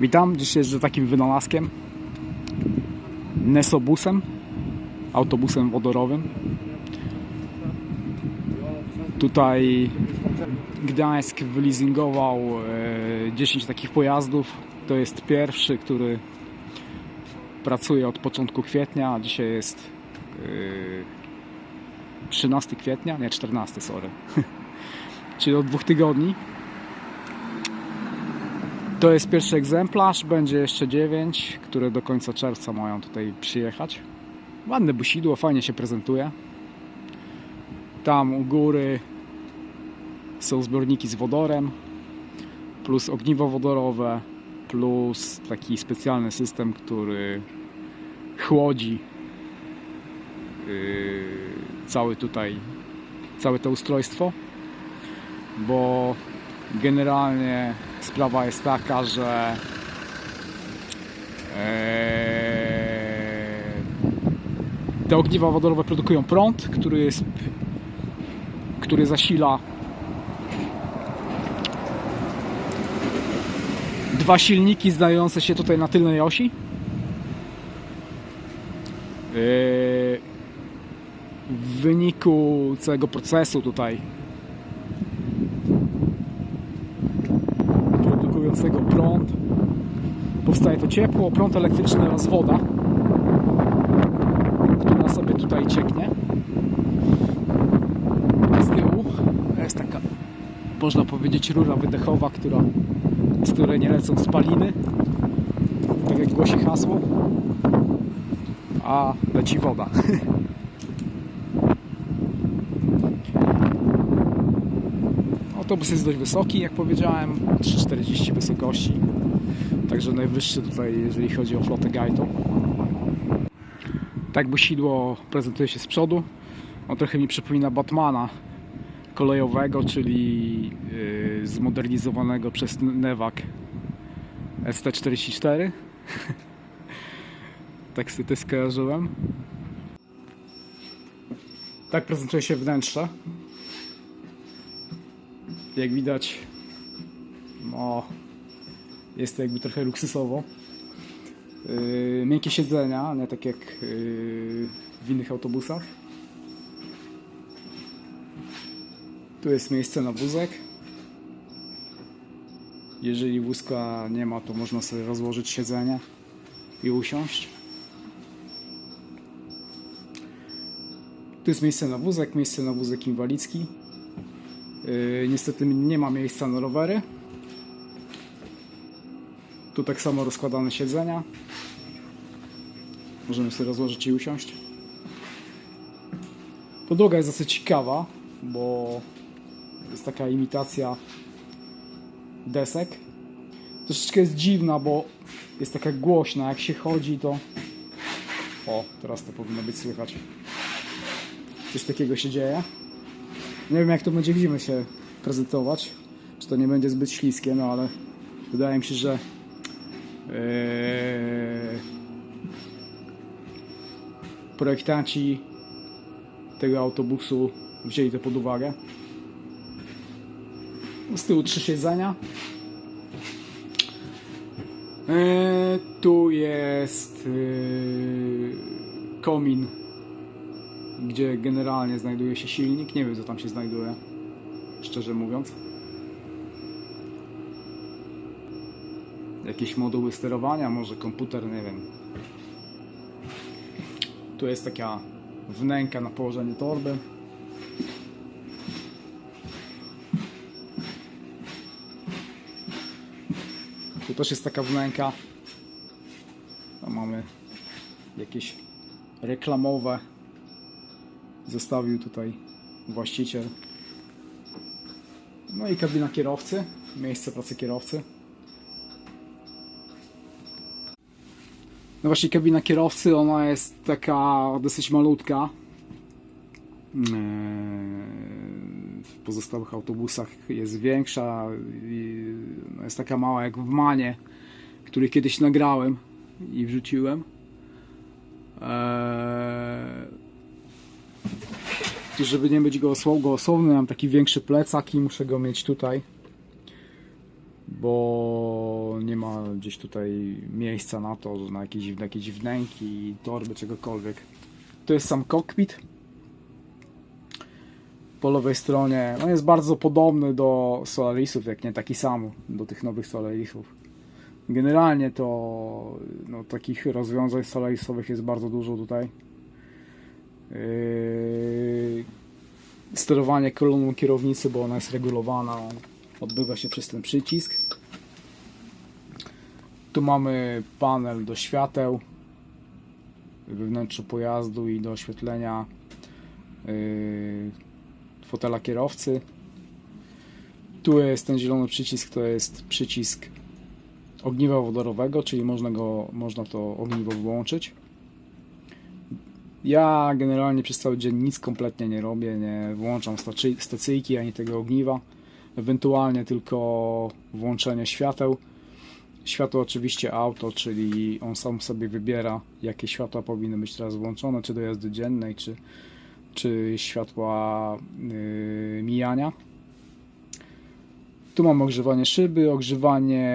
Witam, dzisiaj jeżdżę takim wynalazkiem Nesobusem Autobusem wodorowym. Tutaj Gdańsk wyleasingował e, 10 takich pojazdów. To jest pierwszy, który pracuje od początku kwietnia Dzisiaj jest e, 13 kwietnia, nie 14, sorry. Czyli od dwóch tygodni to jest pierwszy egzemplarz, będzie jeszcze 9, które do końca czerwca mają tutaj przyjechać. Ładne busidło, fajnie się prezentuje. Tam u góry są zbiorniki z wodorem, plus ogniwo wodorowe, plus taki specjalny system, który chłodzi yy, cały tutaj, całe to ustrojstwo, bo generalnie sprawa jest taka, że e, te ogniwa wodorowe produkują prąd, który jest który zasila dwa silniki znajdujące się tutaj na tylnej osi. E, W wyniku całego procesu tutaj produkującego prąd. Powstaje to ciepło, prąd elektryczny oraz woda, która sobie tutaj cieknie. Z tyłu jest taka, można powiedzieć, rura wydechowa, która, z której nie lecą spaliny, tak jak głosi hasło, a leci woda. Autobus jest dość wysoki, jak powiedziałem, 3,40 wysokości. Także najwyższy tutaj, jeżeli chodzi o flotę Gaito. Tak busidło prezentuje się z przodu. On trochę mi przypomina Batmana kolejowego, czyli yy, zmodernizowanego przez Newak ST44. tak sobie to skojarzyłem. Tak prezentuje się wnętrze jak widać no, jest to jakby trochę luksusowo. Yy, miękkie siedzenia, nie tak jak yy, w innych autobusach. Tu jest miejsce na wózek. Jeżeli wózka nie ma to można sobie rozłożyć siedzenie i usiąść. Tu jest miejsce na wózek, miejsce na wózek inwalidzki. Yy, niestety nie ma miejsca na rowery. Tu tak samo rozkładane siedzenia. Możemy sobie rozłożyć i usiąść. Podłoga jest dosyć ciekawa, bo jest taka imitacja desek. Troszeczkę jest dziwna, bo jest taka głośna. Jak się chodzi, to. O, teraz to powinno być słychać. Coś takiego się dzieje. Nie wiem jak to będzie w zimę się prezentować. Czy to nie będzie zbyt śliskie, no ale wydaje mi się, że projektanci tego autobusu wzięli to pod uwagę. Z tyłu trzy siedzenia. Yy, tu jest yy, komin gdzie generalnie znajduje się silnik. Nie wiem, co tam się znajduje, szczerze mówiąc. Jakieś moduły sterowania, może komputer, nie wiem. Tu jest taka wnęka na położenie torby. Tu też jest taka wnęka. Tam mamy jakieś reklamowe zostawił tutaj właściciel. No i kabina kierowcy, miejsce pracy kierowcy. No właśnie kabina kierowcy, ona jest taka dosyć malutka. Eee, W pozostałych autobusach jest większa, no jest taka mała jak w Manie, który kiedyś nagrałem i wrzuciłem. Eee, żeby nie być gołosłow, gołosłowny, mam taki większy plecak i muszę go mieć tutaj, bo nie ma gdzieś tutaj miejsca na to, na jakieś, jakieś wnęki, torby, czegokolwiek. To jest sam kokpit. Po lewej stronie, on jest bardzo podobny do Solarisów, jak nie taki sam do tych nowych Solarisów. Generalnie to no, takich rozwiązań Solarisowych jest bardzo dużo tutaj. Yy, sterowanie koloną kierownicy, bo ona jest regulowana, odbywa się przez ten przycisk. Tu mamy panel do świateł we wnętrzu pojazdu i do oświetlenia yy, fotela kierowcy. Tu jest ten zielony przycisk, to jest przycisk ogniwa wodorowego, czyli można, go, można to ogniwo wyłączyć. Ja generalnie przez cały dzień nic kompletnie nie robię, nie włączam stacy- stacyjki ani tego ogniwa. Ewentualnie tylko włączenie świateł. Światło oczywiście auto, czyli on sam sobie wybiera, jakie światła powinny być teraz włączone, czy do jazdy dziennej, czy, czy światła yy, mijania. Tu mam ogrzewanie szyby, ogrzewanie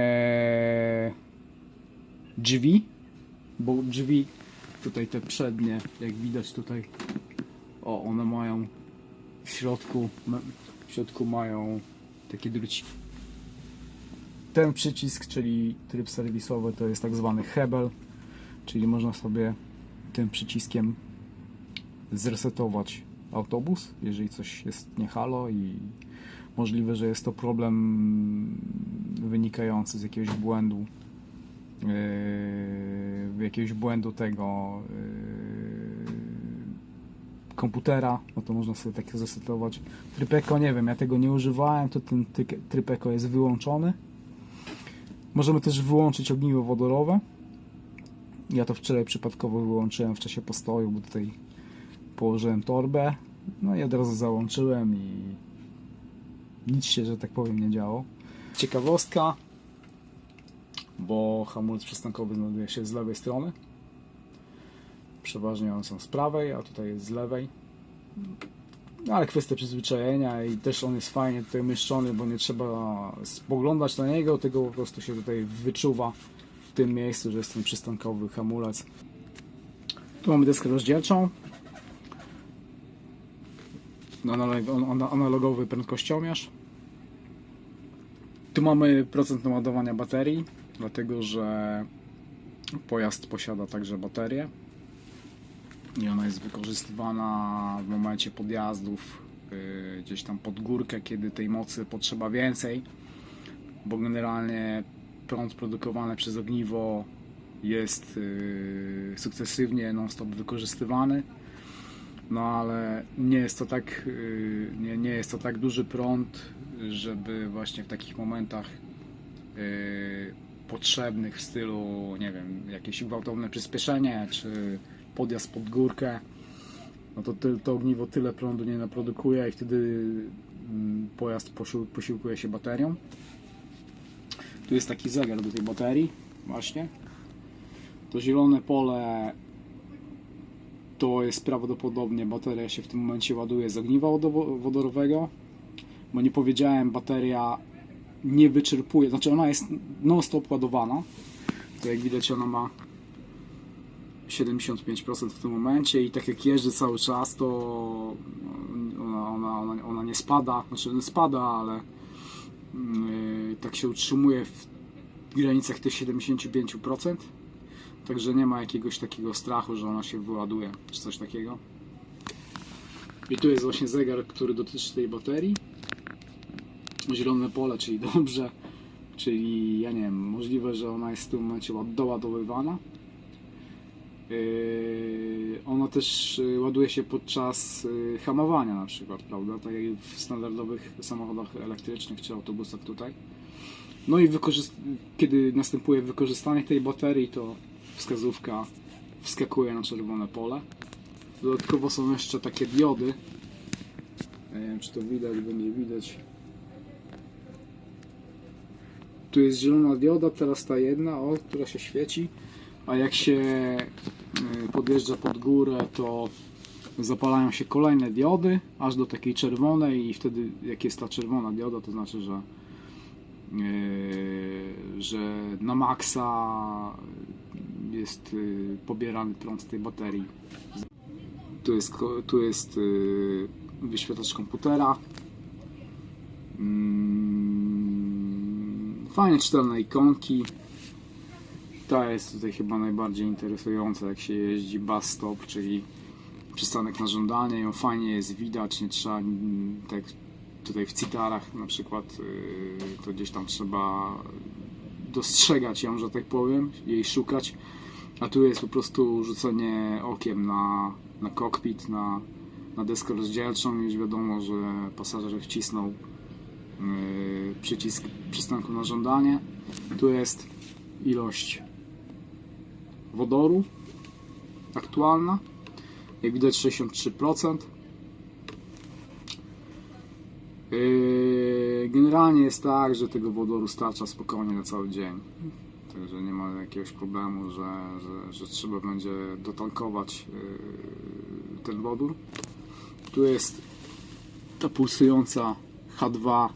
drzwi, bo drzwi tutaj te przednie, jak widać tutaj, o one mają w środku, w środku mają takie druci. Ten przycisk, czyli tryb serwisowy, to jest tak zwany hebel, czyli można sobie tym przyciskiem zresetować autobus, jeżeli coś jest nie halo i możliwe, że jest to problem wynikający z jakiegoś błędu yy, jakiegoś błędu tego yy, komputera, no to można sobie tak zresetować. Trypeko nie wiem, ja tego nie używałem, to ten ty- trypeko jest wyłączony. Możemy też wyłączyć ogniwo wodorowe. Ja to wczoraj przypadkowo wyłączyłem w czasie postoju, bo tutaj położyłem torbę. No i od razu załączyłem i nic się, że tak powiem, nie działo. Ciekawostka, bo hamulec przystankowy znajduje się z lewej strony. Przeważnie one są z prawej, a tutaj jest z lewej. No ale kwestia przyzwyczajenia i też on jest fajnie tutaj umieszczony, bo nie trzeba spoglądać na niego, tylko po prostu się tutaj wyczuwa w tym miejscu, że jest ten przystankowy hamulec. Tu mamy deskę rozdzielczą. Ana- Analogowy prędkościomierz. Tu mamy procent naładowania baterii, dlatego że pojazd posiada także baterię i ona jest wykorzystywana w momencie podjazdów yy, gdzieś tam pod górkę, kiedy tej mocy potrzeba więcej, bo generalnie prąd produkowany przez ogniwo jest yy, sukcesywnie non-stop wykorzystywany. No ale nie jest to tak yy, nie, nie jest to tak duży prąd, żeby właśnie w takich momentach yy, potrzebnych w stylu, nie wiem, jakieś gwałtowne przyspieszenie, czy podjazd pod górkę, no to to ogniwo tyle prądu nie naprodukuje i wtedy mm, pojazd posił, posiłkuje się baterią. Tu jest taki zegar do tej baterii, właśnie. To zielone pole to jest prawdopodobnie bateria się w tym momencie ładuje z ogniwa wodorowego. Bo nie powiedziałem, bateria nie wyczerpuje, znaczy ona jest non-stop ładowana. To jak widać ona ma 75% w tym momencie i tak jak jeżdżę cały czas, to ona, ona, ona, ona nie spada, znaczy nie spada, ale yy, tak się utrzymuje w granicach tych 75%. Także nie ma jakiegoś takiego strachu, że ona się wyładuje, czy coś takiego. I tu jest właśnie zegar, który dotyczy tej baterii. Zielone pole, czyli dobrze. Czyli ja nie wiem, możliwe, że ona jest w tym momencie ład- doładowywana. Yy, ona też yy, ładuje się podczas yy, hamowania na przykład, prawda? Tak jak w standardowych samochodach elektrycznych czy autobusach tutaj. No i kiedy następuje wykorzystanie tej baterii, to wskazówka wskakuje na czerwone pole. Dodatkowo są jeszcze takie diody. Nie wiem, czy to widać, będzie widać. Tu jest zielona dioda, teraz ta jedna, o, która się świeci. A jak się y, podjeżdża pod górę, to zapalają się kolejne diody, aż do takiej czerwonej i wtedy jak jest ta czerwona dioda, to znaczy, że yy, że na maksa jest yy, pobierany prąd z tej baterii. Tu jest, tu jest wyświetlacz komputera. Mm, Fajnie czytelne ikonki. Ta jest tutaj chyba najbardziej interesująca, jak się jeździ bus stop, czyli przystanek na żądanie. Ją fajnie jest widać, nie trzeba mm, tak tutaj w citarach na przykład, yy, to gdzieś tam trzeba dostrzegać ją, że tak powiem, jej szukać. A tu jest po prostu rzucenie okiem na, na kokpit, na, na deskę rozdzielczą i już wiadomo, że pasażer wcisnął yy, przycisk przystanku na żądanie. Tu jest ilość wodoru aktualna. Jak widać 63%. Yy, Generalnie jest tak, że tego wodoru starcza spokojnie na cały dzień. Także nie ma jakiegoś problemu, że, że, że trzeba będzie dotankować yy, ten wodór. Tu jest ta pulsująca H2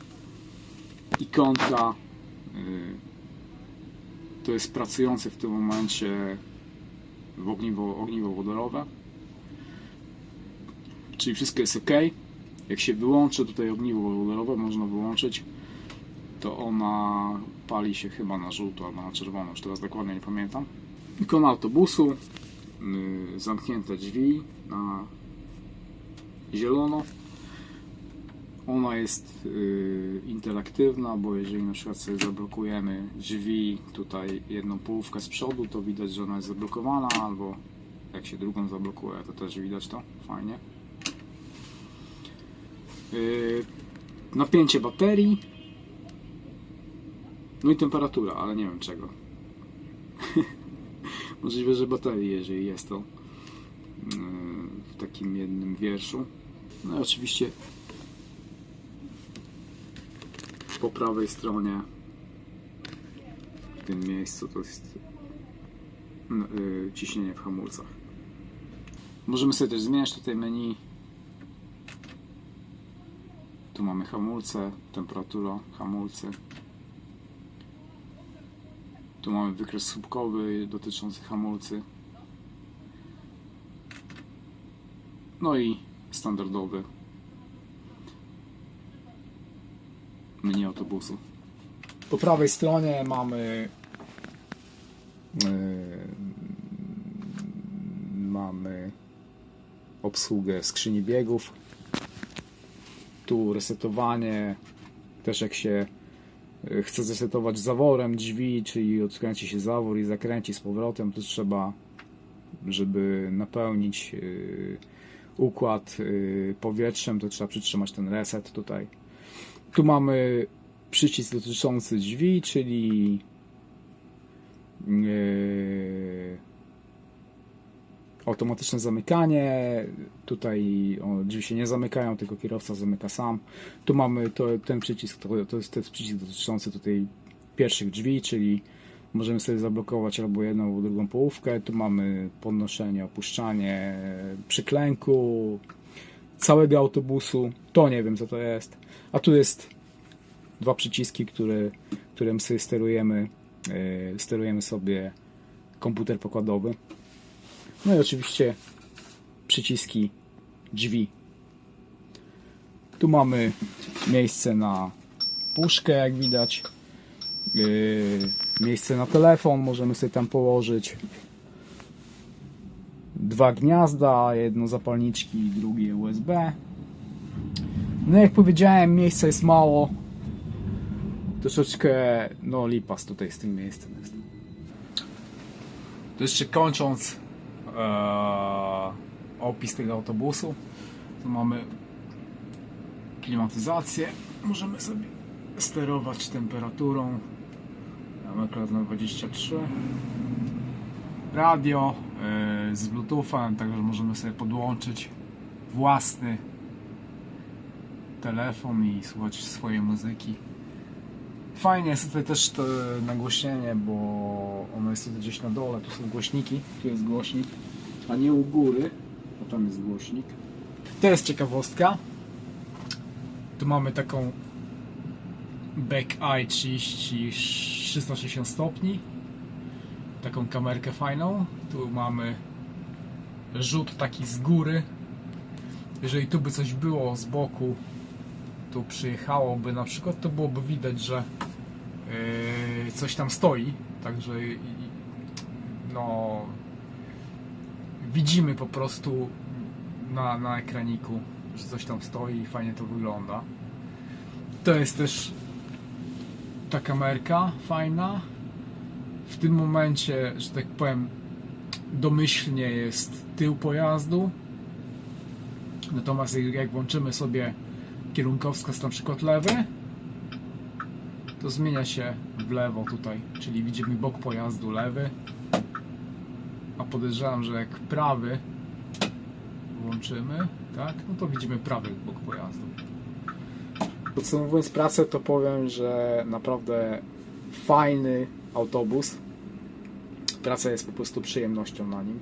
ikonka. To jest pracujące w tym momencie w ogniwo, ogniwo wodorowe. Czyli wszystko jest ok. Jak się wyłączy tutaj ogniwo wodorowe, można wyłączyć, to ona pali się chyba na żółto albo na czerwono, już teraz dokładnie nie pamiętam. Ikona autobusu, yy, zamknięte drzwi na zielono. Ona jest yy, interaktywna, bo jeżeli na przykład sobie zablokujemy drzwi, tutaj jedną połówkę z przodu, to widać, że ona jest zablokowana, albo jak się drugą zablokuje, to też widać to fajnie. Yy, napięcie baterii, no i temperatura, ale nie wiem czego. Możliwe, że baterii, jeżeli jest to yy, w takim jednym wierszu. No i oczywiście po prawej stronie w tym miejscu to jest no, yy, ciśnienie w hamulcach. Możemy sobie też zmieniać tutaj menu. Tu mamy hamulce, temperatura, hamulce. Tu mamy wykres słupkowy dotyczący hamulcy. No i standardowy menu autobusu. Po prawej stronie mamy yy, mamy obsługę skrzyni biegów. Tu resetowanie, też jak się yy, chce zresetować zaworem drzwi, czyli odkręci się zawór i zakręci z powrotem, to trzeba, żeby napełnić yy, układ powietrzem, to trzeba przytrzymać ten reset tutaj. Tu mamy przycisk dotyczący drzwi, czyli yy, automatyczne zamykanie. Tutaj o, drzwi się nie zamykają, tylko kierowca zamyka sam. Tu mamy to, ten przycisk, to, to, jest, to jest przycisk dotyczący tutaj pierwszych drzwi, czyli możemy sobie zablokować albo jedną, albo drugą połówkę. Tu mamy podnoszenie, opuszczanie przyklęku całego autobusu. To nie wiem co to jest. A tu jest dwa przyciski, które, którym sobie sterujemy, yy, sterujemy sobie komputer pokładowy. No i oczywiście przyciski drzwi. Tu mamy miejsce na puszkę, jak widać. Yy, miejsce na telefon, możemy sobie tam położyć. Dwa gniazda, jedno zapalniczki, drugie USB. No jak powiedziałem, miejsca jest mało. Troszeczkę, no lipas tutaj z tym miejscem jest. To jeszcze kończąc e, opis tego autobusu, to mamy klimatyzację. Możemy sobie sterować temperaturą. Mamy akurat na 23. Radio z Bluetoothem, także możemy sobie podłączyć własny telefon i słuchać swojej muzyki. Fajnie jest tutaj też to nagłośnienie, bo ono jest tutaj gdzieś na dole, tu są głośniki, tu jest głośnik, a nie u góry, bo tam jest głośnik. To jest ciekawostka. Tu mamy taką Back Eye 30 360 stopni. Taką kamerkę fajną. Tu mamy rzut taki z góry. Jeżeli tu by coś było z boku, tu przyjechałoby na przykład, to byłoby widać, że yy, coś tam stoi. Także no widzimy po prostu na, na ekraniku, że coś tam stoi i fajnie to wygląda. To jest też ta kamerka fajna. W tym momencie, że tak powiem, domyślnie jest tył pojazdu. Natomiast jak włączymy sobie kierunkowskaz na przykład lewy, to zmienia się w lewo tutaj, czyli widzimy bok pojazdu lewy, a podejrzewam, że jak prawy włączymy, tak, no to widzimy prawy bok pojazdu. Podsumowując pracę, to powiem, że naprawdę fajny autobus. Praca jest po prostu przyjemnością na nim.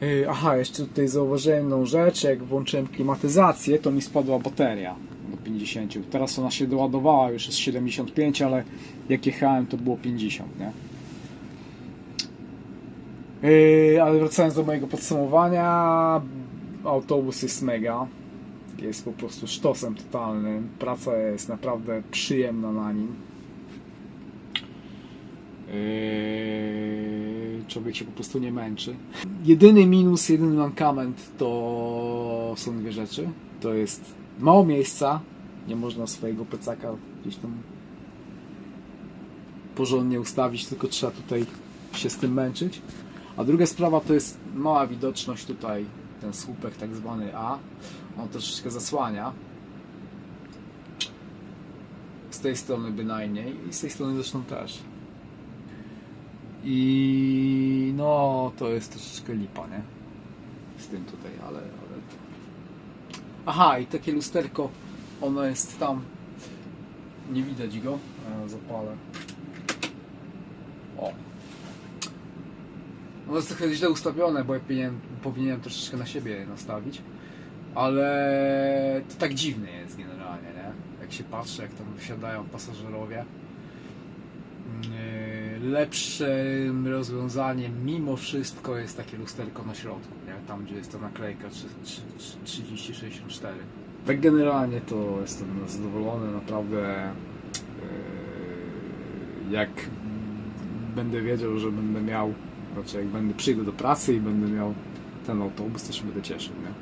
Yy, Aha, jeszcze tutaj zauważyłem jedną rzecz, jak włączyłem klimatyzację, to mi spadła bateria do 50. Teraz ona się doładowała, już jest 75, ale jak jechałem to było 50, nie? Yy, ale wracając do mojego podsumowania, autobus jest mega. Jest po prostu sztosem totalnym. Praca jest naprawdę przyjemna na nim. Yy, człowiek się po prostu nie męczy. Jedyny minus, jedyny mankament to są dwie rzeczy. To jest mało miejsca. Nie można swojego plecaka gdzieś tam porządnie ustawić, tylko trzeba tutaj się z tym męczyć. A druga sprawa to jest mała widoczność tutaj, ten słupek tak zwany A. On troszeczkę zasłania. Z tej strony bynajmniej i z tej strony zresztą też. I no to jest troszeczkę lipa, nie? Z tym tutaj, ale, ale... Aha, i takie lusterko, ono jest tam. Nie widać go. Zapalę. O. Ono jest trochę źle ustawione, bo ja powinienem, powinienem troszeczkę na siebie nastawić. Ale to tak dziwne jest generalnie, nie? Jak się patrzy, jak tam wsiadają pasażerowie. Yy, Lepszym rozwiązaniem mimo wszystko jest takie lusterko na środku, nie? Tam gdzie jest ta naklejka 3064. Tak generalnie to jestem zadowolony, naprawdę yy, jak będę wiedział, że będę miał, znaczy jak będę przyjdę do pracy i będę miał ten autobus, to się będę cieszył, nie?